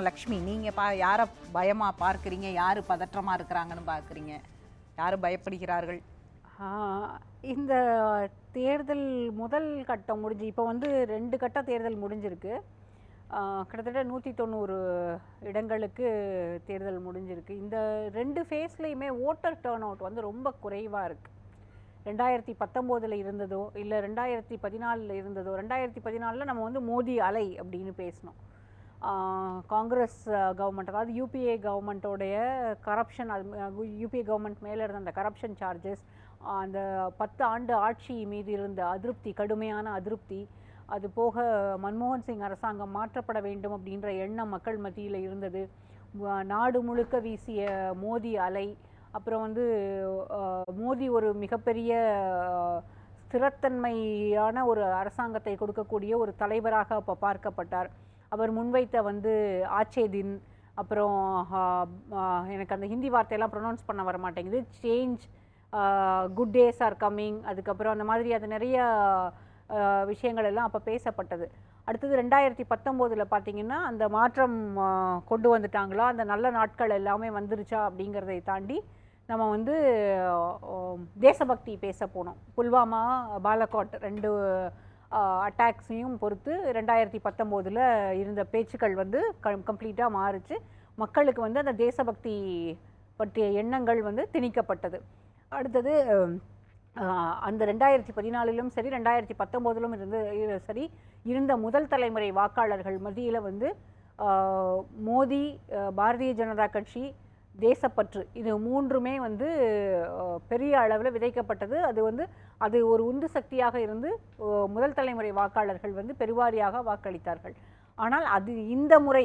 லக்ஷ்மி நீங்க பா யாரை பயமா பார்க்குறீங்க? யார் பதற்றமா இருக்கிறாங்கன்னு பார்க்குறீங்க? யார் பயப்படுகிறார்கள்? இந்த தேர்தல் முதல் கட்டம் முடிஞ்சு இப்போ வந்து ரெண்டு கட்ட தேர்தல் முடிஞ்சிருக்கு. கிட்டத்தட்ட நூற்றி தொண்ணூறு இடங்களுக்கு தேர்தல் முடிஞ்சிருக்கு. இந்த ரெண்டு ஃபேஸ்லேயுமே ஓட்டர் டேர்ன் அவுட் வந்து ரொம்ப குறைவாக இருக்குது ரெண்டாயிரத்தி பத்தொம்போதில் இருந்ததோ இல்லை ரெண்டாயிரத்தி பதினாலில் இருந்ததோ ரெண்டாயிரத்தி பதினாலில் நம்ம வந்து மோடி அலை அப்படின்னு பேசினோம் காங்கிரஸ் கவர்மெண்ட் அதாவது யூபிஏ கவர்மெண்ட்டோடைய கரப்ஷன் அது யூபிஏ கவர்மெண்ட் மேலே இருந்த அந்த கரப்ஷன் சார்ஜஸ் அந்த பத்து ஆண்டு ஆட்சி மீது இருந்த அதிருப்தி கடுமையான அதிருப்தி அது போக மன்மோகன் சிங் அரசாங்கம் மாற்றப்பட வேண்டும் அப்படின்ற எண்ணம் மக்கள் மத்தியில் இருந்தது. நாடு முழுக்க வீசிய மோதி அலை அப்புறம் வந்து மோதி ஒரு மிகப்பெரிய ஸ்திரத்தன்மையான ஒரு அரசாங்கத்தை கொடுக்கக்கூடிய ஒரு தலைவராக அப்போ பார்க்கப்பட்டார். அவர் முன்வைத்த வந்து ஆச்சேதின் அப்புறம் எனக்கு அந்த ஹிந்தி வார்த்தையெல்லாம் ப்ரொனவுன்ஸ் பண்ண வர மாட்டேங்குது change good days are coming அதுக்கப்புறம் அந்த மாதிரி அது நிறைய விஷயங்கள் எல்லாம் அப்போ பேசப்பட்டது. அடுத்தது ரெண்டாயிரத்தி பத்தொம்போதில் பார்த்தீங்கன்னா அந்த மாற்றம் கொண்டு வந்துட்டாங்களா அந்த நல்ல நாட்கள் எல்லாமே வந்துருச்சா அப்படிங்கிறதை தாண்டி நம்ம வந்து தேசபக்தி பேச போனோம். புல்வாமா பாலகோட் ரெண்டு அட்டாக்ஸையும் பொறுத்து ரெண்டாயிரத்தி பத்தொம்போதில் இருந்த பேச்சுக்கள் வந்து கம் கம்ப்ளீட்டாக மாறுச்சு. மக்களுக்கு வந்து அந்த தேசபக்தி பற்றிய எண்ணங்கள் வந்து திணிக்கப்பட்டது. அடுத்தது அந்த ரெண்டாயிரத்தி பதினாலிலும் சரி ரெண்டாயிரத்தி பத்தொம்போதிலும் இருந்து சரி இருந்த முதல் தலைமுறை வாக்காளர்கள் மத்தியில் வந்து மோடி பாரதிய ஜனதா கட்சி தேசப்பற்று இது மூன்றுமே வந்து பெரிய அளவில் விதைக்கப்பட்டது. அது வந்து அது ஒரு உந்து சக்தியாக இருந்து முதல் தலைமுறை வாக்காளர்கள் வந்து பெருவாரியாக வாக்களித்தார்கள். ஆனால் அது இந்த முறை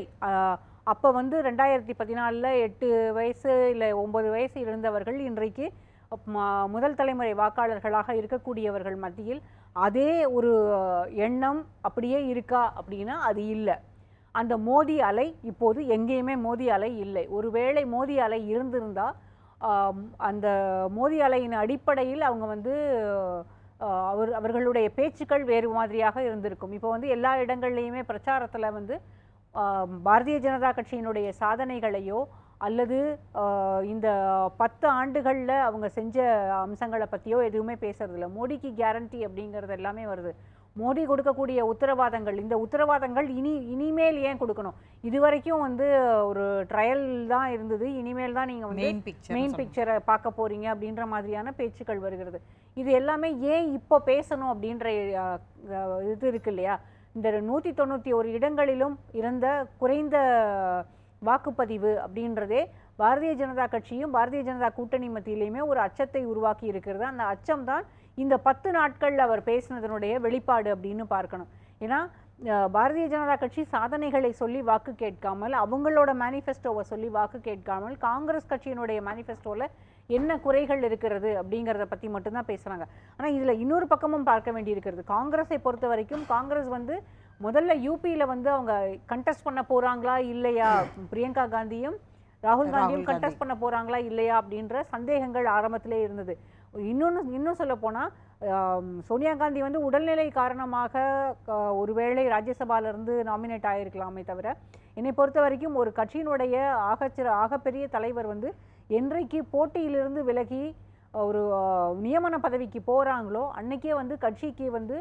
அப்போ வந்து ரெண்டாயிரத்தி பதினாலில் எட்டு வயசு இல்லை ஒம்பது வயசு இருந்தவர்கள் இன்றைக்கு முதல் தலைமுறை வாக்காளர்களாக இருக்கக்கூடியவர்கள் மத்தியில் அதே ஒரு எண்ணம் அப்படியே இருக்கா அப்படின்னா அது இல்லை. அந்த மோதி அலை இப்போது எங்கேயுமே மோதி அலை இல்லை. ஒருவேளை மோதி அலை இருந்திருந்தால் அந்த மோதி அலையின் அடிப்படையில் அவங்க வந்து அவர் அவர்களுடைய பேச்சுக்கள் வேறு மாதிரியாக இருந்திருக்கும். இப்போ வந்து எல்லா இடங்கள்லையுமே பிரச்சாரத்தில் வந்து பாரதிய ஜனதா கட்சியினுடைய சாதனைகளையோ அல்லது இந்த பத்து ஆண்டுகளில் அவங்க செஞ்ச அம்சங்களை பற்றியோ எதுவுமே பேசுறதில்ல. மோடிக்கு கேரண்டி அப்படிங்கிறது எல்லாமே வருது. மோடி கொடுக்கக்கூடிய உத்தரவாதங்கள். இந்த உத்தரவாதங்கள் இனி இனிமேல் ஏன் கொடுக்கணும்? இதுவரைக்கும் வந்து ஒரு ட்ரையல் தான் இருந்தது. இனிமேல் தான் நீங்கள் வந்து மெயின் பிக்சர் மெயின் பிக்சரை பார்க்க போறீங்க அப்படின்ற மாதிரியான பேச்சுக்கள் வருகிறது. இது எல்லாமே ஏன் இப்போ பேசணும் அப்படின்ற இது இருக்கு இல்லையா? இந்த நூற்றி தொண்ணூற்றி ஒரு இடங்களிலும் இருந்த குறைந்த வாக்குப்பதிவு அப்படின்றதே பாரதிய ஜனதா கட்சியும் பாரதிய ஜனதா கூட்டணி மத்தியிலையுமே ஒரு அச்சத்தை உருவாக்கி இருக்கிறது. அந்த அச்சம் தான் இந்த பத்து நாட்கள் அவர் பேசினதனுடைய வெளிப்பாடு அப்படின்னு பார்க்கணும். ஏன்னா பாரதிய ஜனதா கட்சி சாதனைகளை சொல்லி வாக்கு கேட்காமல் அவங்களோட மேனிஃபெஸ்டோவை சொல்லி வாக்கு கேட்காமல் காங்கிரஸ் கட்சியினுடைய மேனிஃபெஸ்டோவில் என்ன குறைகள் இருக்கிறது அப்படிங்கிறத பற்றி மட்டும்தான் பேசுகிறாங்க ஆனால் இதில் இன்னொரு பக்கமும் பார்க்க வேண்டியிருக்கிறது. காங்கிரஸை பொறுத்த வரைக்கும் காங்கிரஸ் வந்து முதல்ல யூபியில் வந்து அவங்க கண்டெஸ்ட் பண்ண போகிறாங்களா இல்லையா? பிரியங்கா காந்தியும் ராகுல் காந்தியும் கண்டெஸ்ட் பண்ண போகிறாங்களா இல்லையா அப்படின்ற சந்தேகங்கள் ஆரம்பத்திலே இருந்தது. இன்னொன்று இன்னும் சொல்ல போனால் சோனியா காந்தி வந்து உடல்நிலை காரணமாக ஒருவேளை ராஜ்யசபாவிலிருந்து நாமினேட் ஆகிருக்கலாமே தவிர என்னை பொறுத்த வரைக்கும் ஒரு கட்சியினுடைய ஆகச்சிற ஆகப்பெரிய தலைவர் வந்து என்றைக்கு போட்டியிலிருந்து விலகி ஒரு நியமன பதவிக்கு போகிறாங்களோ அன்றைக்கே வந்து கட்சிக்கு வந்து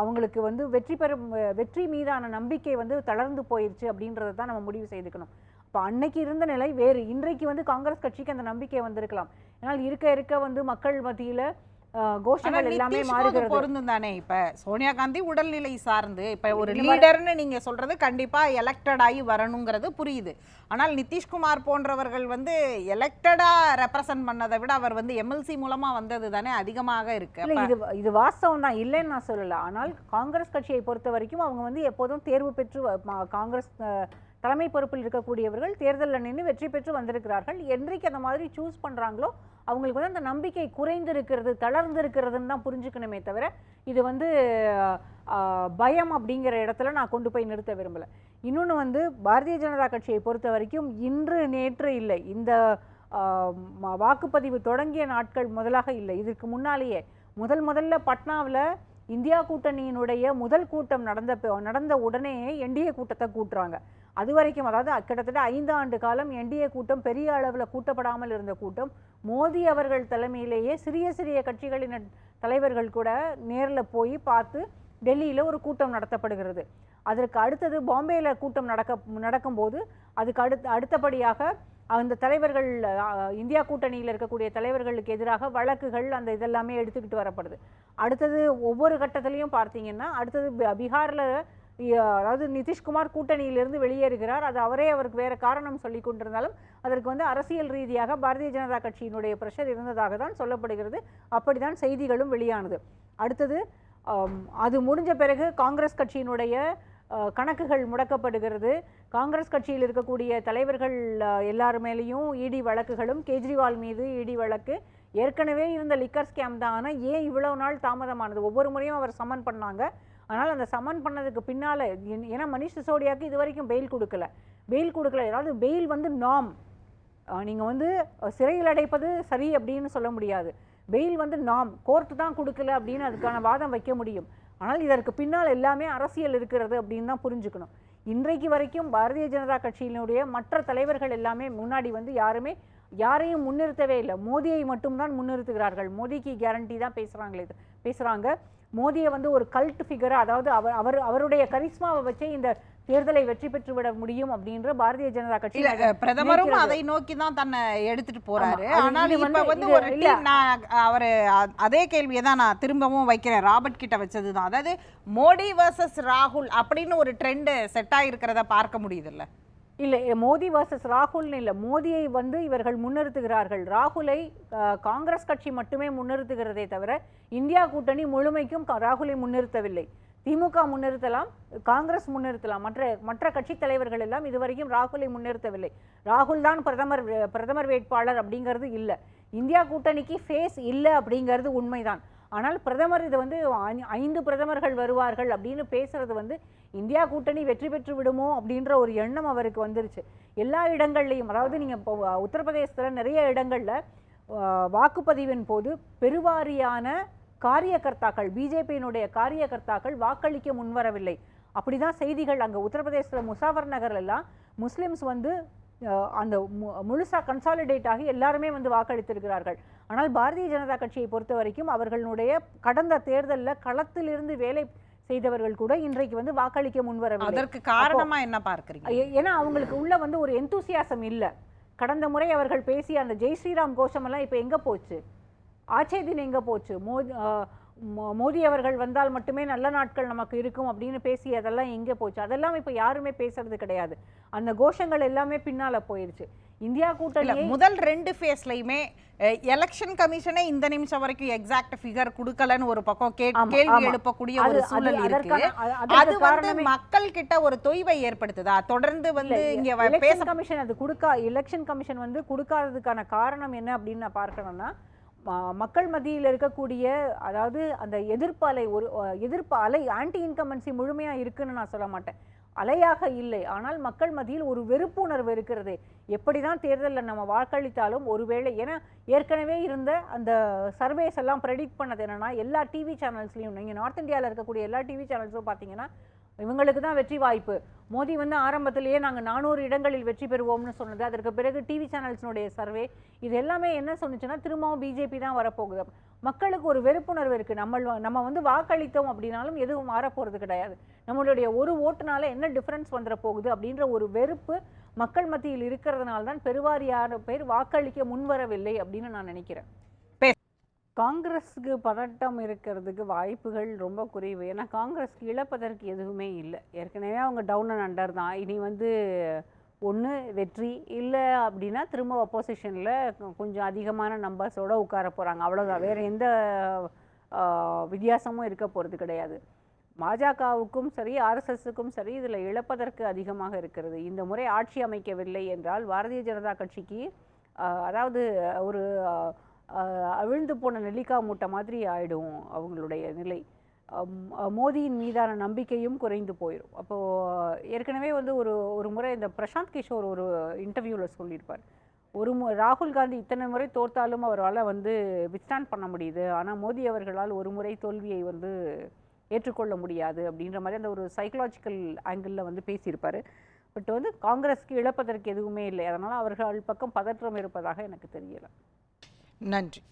அவங்களுக்கு வந்து வெற்றி பெறும் வெற்றி மீதான நம்பிக்கை வந்து தளர்ந்து போயிடுச்சு அப்படின்றத தான் நம்ம முடிவு செய்துக்கணும். அப்போ அன்னைக்கு இருந்த நிலை வேறு. இன்றைக்கு வந்து காங்கிரஸ் கட்சிக்கு அந்த நம்பிக்கை வந்திருக்கலாம். ஆனால் இருக்க இருக்க வந்து மக்கள் மத்தியில கோஷங்கள் எல்லாமே மாறுகிறது. பொருந்தும் தானே இப்ப? சோனியா காந்தி உடல்நிலை சார்ந்து இப்ப ஒரு லீடர்னு நீங்க சொல்றது கண்டிப்பா எலெக்டட் ஆகி வரணுங்கிறது புரியுது. ஆனால் நிதிஷ்குமார் போன்றவர்கள் வந்து எலெக்டடா ரெப்ரசன்ட் பண்ணதை விட அவர் வந்து எம்எல்சி மூலமா வந்தது தானே அதிகமாக இருக்கு. இது இது வாஸ்தவம் தான். இல்லைன்னு நான் சொல்லல. ஆனால் காங்கிரஸ் கட்சியை பொறுத்த வரைக்கும் அவங்க வந்து எப்போதும் தேர்வு பெற்று காங்கிரஸ் தலைமை பொறுப்பில் இருக்கக்கூடியவர்கள் தேர்தலில் நின்று வெற்றி பெற்று வந்திருக்கிறார்கள். என்றைக்கு அந்த மாதிரி சூஸ் பண்ணுறாங்களோ அவங்களுக்கு வந்து அந்த நம்பிக்கை குறைந்திருக்கிறது தளர்ந்திருக்கிறதுன்னு தான் புரிஞ்சுக்கணுமே தவிர இது வந்து பயம் அப்படிங்கிற இடத்துல நான் கொண்டு போய் நிறுத்த விரும்பலை. இன்னொன்று வந்து பாரதிய ஜனதா கட்சியை பொறுத்த வரைக்கும் இன்று நேற்று இல்லை. இந்த வாக்குப்பதிவு தொடங்கிய நாட்கள் முதலாக இல்லை. இதற்கு முன்னாலேயே முதல் முதல்ல பட்னாவில் இந்தியா கூட்டணியினுடைய முதல் கூட்டம் நடந்த நடந்த உடனே என்டிஏ கூட்டத்தை கூட்டுறாங்க. அது வரைக்கும் அதாவது கிட்டத்தட்ட ஐந்து ஆண்டு காலம் என்டிஏ கூட்டம் பெரிய அளவில் கூட்டப்படாமல் இருந்த கூட்டம் மோடி அவர்கள் தலைமையிலேயே சிறிய சிறிய கட்சிகளின் தலைவர்கள் கூட நேரில் போய் பார்த்து டெல்லியில் ஒரு கூட்டம் நடத்தப்படுகிறது. அதற்கு அடுத்தது பாம்பேயில் கூட்டம் நடக்க நடக்கும்போது அதுக்கு அடுத்து அடுத்தபடியாக அந்த தலைவர்கள் இந்தியா கூட்டணியில் இருக்கக்கூடிய தலைவர்களுக்கு எதிராக வழக்குகள் அந்த இதெல்லாமே எடுத்துக்கிட்டு வரப்படுது. அடுத்தது ஒவ்வொரு கட்டத்திலையும் பார்த்தீங்கன்னா அடுத்தது பீகாரில் அதாவது நிதிஷ்குமார் கூட்டணியிலிருந்து வெளியேறுகிறார். அது அவரே அவருக்கு வேறு காரணம் சொல்லி கொண்டிருந்தாலும் அதற்கு வந்து அரசியல் ரீதியாக பாரதிய ஜனதா கட்சியினுடைய ப்ரெஷர் இருந்ததாக தான் சொல்லப்படுகிறது. அப்படிதான் செய்திகளும் வெளியானது. அடுத்தது அது முடிஞ்ச பிறகு காங்கிரஸ் கட்சியினுடைய கணக்குகள் முடக்கப்படுகிறது. காங்கிரஸ் கட்சியில் இருக்கக்கூடிய தலைவர்கள் எல்லார் மேலேயும் இடி வழக்குகளும் கெஜ்ரிவால் மீது இடி வழக்கு. ஏற்கனவே இருந்த லிக்கர் ஸ்கேம் தான். ஆனால் ஏன் இவ்வளவு நாள் தாமதமானது? ஒவ்வொரு முறையும் அவர் சம்மன் பண்ணாங்க. ஆனால் அந்த சமன் பண்ணதுக்கு பின்னால் ஏன்னா மனிஷ் சிசோடியாவுக்கு இது வரைக்கும் பெயில் கொடுக்கல. பெயில் கொடுக்கல. ஏதாவது பெயில் வந்து நாம் நீங்கள் வந்து சிறையில் அடைப்பது சரி அப்படின்னு சொல்ல முடியாது. பெயில் வந்து நாம் கோர்ட்டு தான் கொடுக்கல அப்படின்னு அதுக்கான வாதம் வைக்க முடியும். ஆனால் இதற்கு பின்னால் எல்லாமே அரசியல் இருக்கிறது அப்படின்னு தான் புரிஞ்சுக்கணும். இன்றைக்கு வரைக்கும் பாரதிய ஜனதா கட்சியினுடைய மற்ற தலைவர்கள் எல்லாமே முன்னாடி வந்து யாருமே யாரையும் முன்னிறுத்தவே இல்லை. மோடியை மட்டும்தான் முன்னிறுத்துகிறார்கள். மோடிக்கு கேரண்டி தான் பேசுகிறாங்களே பேசுகிறாங்க மோடியை வந்து ஒரு கல்ட் ஃபிகராக அதாவது அவர் அவர் அவருடைய கரிஸ்மாவை வச்சே இந்த தேர்தலை வெற்றி பெற்று விட முடியும் அப்படின்ற பாரதிய ஜனதா கட்சி பிரதமரும். அதை நோக்கி தான் தன்னை எடுத்துட்டு போறாரு. ஆனால் இப்ப வந்து- ஒரு நான் அவரு அதே கேள்வியை தான் நான் திரும்பவும் வைக்கிறேன். ராபர்ட் கிட்ட வச்சதுதான் அதாவது மோடி வர்சஸ் ராகுல் அப்படின்னு ஒரு ட்ரெண்ட் செட் ஆயிருக்கிறத பார்க்க முடியுதுல்ல? இல்லை மோடி வர்சஸ் ராகுல்னு இல்லை மோடியை வந்து இவர்கள் முன்னிறுத்துகிறார்கள். ராகுலை காங்கிரஸ் கட்சி மட்டுமே முன்னிறுத்துகிறதே தவிர இந்தியா கூட்டணி முழுமைக்கும் ராகுலை முன்னிறுத்தவில்லை. திமுக முன்னிறுத்தலாம் காங்கிரஸ் முன்னிறுத்தலாம். மற்ற மற்ற கட்சித் தலைவர்கள் எல்லாம் இதுவரைக்கும் ராகுலை முன்னிறுத்தவில்லை. ராகுல் தான் பிரதமர் பிரதமர் வேட்பாளர் அப்படிங்கிறது இல்லை. இந்தியா கூட்டணிக்கு ஃபேஸ் இல்லை அப்படிங்கிறது உண்மைதான். ஆனால் பிரதமர் இது வந்து ஐந்து பிரதமர்கள் வருவார்கள் அப்படின்னு பேசுறது வந்து இந்தியா கூட்டணி வெற்றி பெற்று விடுமோ அப்படின்ற ஒரு எண்ணம் அவருக்கு வந்துருச்சு. எல்லா இடங்கள்லையும் அதாவது நீங்கள் இப்போ உத்தரப்பிரதேசத்தில் நிறைய இடங்களில் வாக்குப்பதிவின் போது பெருவாரியான காரியகர்த்தாக்கள் பிஜேபியினுடைய காரியகர்த்தாக்கள் வாக்களிக்க முன்வரவில்லை. அப்படிதான் செய்திகள் அங்கே உத்தரப்பிரதேசத்தில் முசாஃபர் நகர்லாம் முஸ்லீம்ஸ் முஸ்லிம்ஸ் வந்து அந்த மு- கன்சாலிடேட் ஆகி எல்லாருமே வந்து வாக்களித்திருக்கிறார்கள். ஆனால் பாரதிய ஜனதா கட்சியை பொறுத்த வரைக்கும் அவர்களுடைய கடந்த தேர்தலில் களத்திலிருந்து வேலை செய்தவர்கள் கூட இன்றைக்கு வந்து வாக்களிக்க முன்வரவில்லை. அதற்கு காரணமா என்ன பார்க்கறீங்க? ஏன்னா அவங்களுக்கு உள்ள வந்து ஒரு எந்தூசியாசம் இல்லை. கடந்த முறை அவர்கள் பேசிய அந்த ஜெய் ஸ்ரீராம் கோஷமெல்லாம் இப்போ எங்கே போச்சு? ஆச்சேதின் எங்கே போச்சு? மோடி ஆஹ் மோ- மோடி அவர்கள் வந்தால் மட்டுமே நல்ல நாட்கள் நமக்கு இருக்கும் அப்படின்னு பேசி அதெல்லாம் எங்கே போச்சு? அதெல்லாம் இப்போ யாருமே பேசுறது கிடையாது. அந்த கோஷங்கள் எல்லாமே பின்னால போயிருச்சு. இந்தியா கூட்டணி முதல் ரெண்டு ஃபேஸ்லயுமே எலெக்ஷன் கமிஷனே இந்த நிமிஷம் வரைக்கும் எக்ஸாக்ட் ஃபிகர் கொடுக்கலன்னு ஒரு பக்கம் கேள்வி. எழுப்பக்கூடிய ஒரு சூழல் இருக்கு. அது- வந்து மக்கள் கிட்ட ஒரு தொய்வை ஏற்படுத்துதா? தொடர்ந்து வந்து இங்க பேச கமிஷன் அது கொடுக்கா எலெக்ஷன் கமிஷன் வந்து கொடுக்காததுக்கான காரணம் என்ன அப்படின்னு நான் பார்க்கணும்னா மக்கள் மத்தியில் இருக்கக்கூடிய அதாவது அந்த எதிர்ப்பு அலை ஒரு எதிர்ப்பு அலை ஆன்டி இன்கமன்சி முழுமையாக இருக்குன்னு நான் சொல்ல மாட்டேன். அலையாக இல்லை. ஆனால் மக்கள் மத்தியில் ஒரு வெறுப்புணர்வு இருக்கிறது. எப்படி தான் தேர்தலில் நம்ம வாக்களித்தாலும் ஒருவேளை ஏன்னா ஏற்கனவே இருந்த அந்த சர்வேஸ் எல்லாம் ப்ரெடிக்ட் பண்ணது என்னென்னா எல்லா டிவி சேனல்ஸ்லையும் நீங்கள் நார்த் இந்தியாவில் இருக்கக்கூடிய எல்லா டிவி சேனல்ஸும் பார்த்தீங்கன்னா இவங்களுக்கு தான் வெற்றி வாய்ப்பு. மோடி வந்து ஆரம்பத்திலேயே நாங்கள் நானூறு இடங்களில் வெற்றி பெறுவோம்னு சொன்னது. அதற்கு பிறகு டிவி சேனல்ஸினுடைய சர்வே இது எல்லாமே என்ன சொன்னுச்சுன்னா திரும்பவும் பிஜேபி தான் வரப்போகுது. மக்களுக்கு ஒரு வெறுப்புணர்வு இருக்குது நம்ம நம்ம வந்து வாக்களித்தோம் அப்படின்னாலும் எதுவும் மாறப்போகிறது கிடையாது. நம்மளுடைய ஒரு ஓட்டுனால என்ன டிஃப்ரென்ஸ் வந்துட போகுது அப்படின்ற ஒரு வெறுப்பு மக்கள் மத்தியில் இருக்கிறதுனால தான் பெருவாரியான பேர் வாக்களிக்க முன்வரவில்லை அப்படின்னு நான் நினைக்கிறேன். காங்கிரஸுக்கு பதட்டம் இருக்கிறதுக்கு வாய்ப்புகள் ரொம்ப குறைவு. ஏன்னா காங்கிரஸ்க்கு இழப்பதற்கு எதுவுமே இல்லை. ஏற்கனவே அவங்க டவுன் அண்ட் அண்டர் தான். இனி வந்து ஒன்று வெற்றி இல்லை அப்படின்னா திரும்ப ஒப்போசிஷனில் கொஞ்சம் அதிகமான நம்பர்ஸோடு உட்கார போகிறாங்க அவ்வளோதான் வேறு எந்த வித்தியாசமும் இருக்க போகிறது கிடையாது. பாஜகவுக்கும் சரி ஆர்எஸ்எஸுக்கும் சரி இதில் இழப்பதற்கு அதிகமாக இருக்கிறது. இந்த முறை ஆட்சி அமைக்கவில்லை என்றால் பாரதிய ஜனதா கட்சிக்கு அதாவது ஒரு அவிழ்ந்து போன நெல்லிக்காய் மூட்டை மாதிரி ஆகிடும் அவங்களுடைய நிலை. மோதியின் மீதான நம்பிக்கையும் குறைந்து போயிடும் அப்போது ஏற்கனவே வந்து ஒரு ஒரு முறை இந்த பிரசாந்த் கிஷோர் ஒரு இன்டர்வியூவில் சொல்லியிருப்பார். ஒரு மு ராகுல் காந்தி இத்தனை முறை தோற்றாலும் அவரால் வந்து வித்ஸ்டாண்ட் பண்ண முடியுது. ஆனால் மோடி அவர்களால் ஒரு முறை தோல்வியை வந்து ஏற்றுக்கொள்ள முடியாது அப்படின்ற மாதிரி அந்த ஒரு சைக்கலாஜிக்கல் ஆங்கிளில் வந்து பேசியிருப்பார். பட் வந்து காங்கிரஸ்க்கு இழப்பதற்கு எதுவுமே இல்லை. அதனால் அவர்கள் பக்கம் பதற்றம் இருப்பதாக எனக்கு தெரியலை. நன்றி.